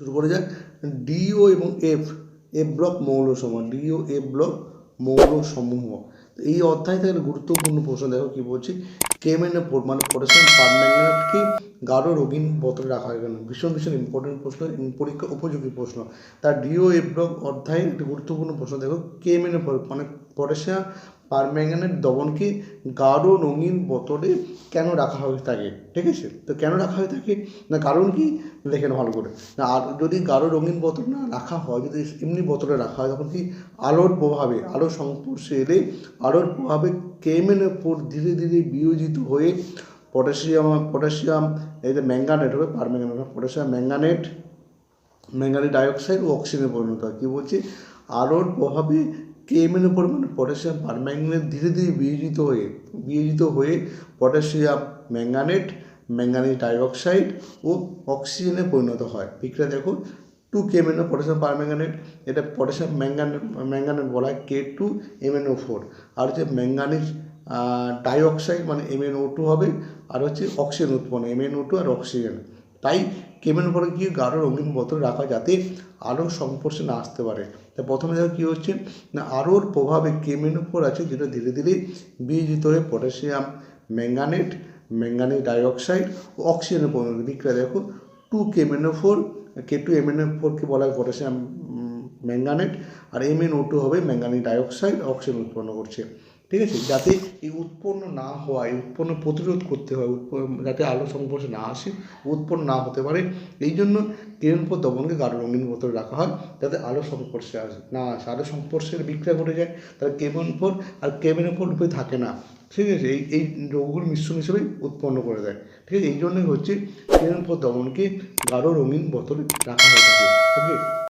শুরু করা যাক। ডিও এবং এফ এফ ব্লক মৌল সমূহ ডিও এফ ব্লক মৌল সমূহ তো এই অধ্যায় থেকে গুরুত্বপূর্ণ প্রশ্ন দেখো কি বলছি? কেমেনে মানে পটাশিয়াম পারম্যাঙ্গানেটকে গাঢ় রঙিন বোতলে রাখা হয় কেন? ভীষণ ভীষণ ইম্পর্টেন্ট প্রশ্ন পরীক্ষা উপযোগী প্রশ্ন। তার ডিও এফ ব্লক অধ্যায়ে একটি গুরুত্বপূর্ণ প্রশ্ন দেখো। কেমেনে মানে পটাশিয়াম পারম্যাঙ্গানেট দ্রবণকে গাঢ় রঙিন বোতলে কেন রাখা হয়ে থাকে ঠিক আছে? তো কেন রাখা হয়ে থাকে না, কারণ কি? লেখেন ভালো করে। না, আর যদি গাঢ় রঙিন বোতল না রাখা হয়, যদি এমনি বোতলে রাখা হয়, তখন কি আলোর প্রভাবে, আলোর সংস্পর্শে এলে আলোর প্রভাবে কেমেনের উপর ধীরে ধীরে বিয়োজিত হয়ে পটাশিয়াম পটাশিয়াম, এই যে ম্যাঙ্গানেট হবে, permanganate potassium, manganate manganese dioxide ও অক্সিজেনে পরিণত হয়। কী বলছি? আলোর প্রভাবে কেএমএনের পরিমাণ পটাশিয়াম পারম্যাঙ্গানেট ধীরে ধীরে বিয়োজিত হয়ে বিয়োজিত হয়ে পটাশিয়াম ম্যাঙ্গানেট ম্যাঙ্গানিজ ডাইঅক্সাইড ও অক্সিজেনে পরিণত হয়। পিকটা দেখো two K M N O potassium permanganate এটা পটাশিয়াম ম্যাঙ্গানেট ম্যাঙ্গানেট বলা হয় K two M N O four আর হচ্ছে ম্যাঙ্গানিজ ডাইঅক্সাইড মানে এমএনও টু হবে, আর হচ্ছে অক্সিজেন উৎপন্ন এমএনও টু আর অক্সিজেন তাই কেমেন পরে কি গাঢ় রঙিন বোতল রাখা যাতে আলোর সংস্পর্শে না আসতে পারে। তা প্রথমে দেখো কী হচ্ছে? না আলোর প্রভাবে কেমেন উপর আছে যেটা ধীরে ধীরে বিয়োজিত হয়ে পটাশিয়াম, ম্যাঙ্গানেট ম্যাঙ্গানিজ ডাইঅক্সাইড ও অক্সিজেনের পরিণত বিক্রিয়া দেখো টু কেমেনো ফোর কে টু এমএনও ফোরকে বলা হয় পটাশিয়াম ম্যাঙ্গানেট, আর এমএনও টু হবে ম্যাঙ্গানিজ ডাইঅক্সাইড, অক্সিজেন উৎপন্ন করছে। ঠিক আছে? যাতে এই উৎপন্ন না হওয়া, এই উৎপন্ন প্রতিরোধ করতে হয় যাতে আলো সংস্পর্শে না আসে, উৎপন্ন না হতে পারে, এই জন্য কিরণ পর দমনকে গাঢ় রঙিন বোতলে রাখা হয়, যাতে আলো সংস্পর্শে আসে না আসে। আলো সংস্পর্শের বিক্রিয়া ঘটে যায়, তাহলে কেমন ফোর আর কেমন ফোর রূপে থাকে না। ঠিক আছে? এই এই রোগগুলো মিশ্রণ হিসেবে উৎপন্ন করে দেয়। ঠিক আছে? এই জন্যই হচ্ছে কিরণ পর দমনকে গাঢ় রঙিন বোতলে রাখা হয়ে থাকে। তো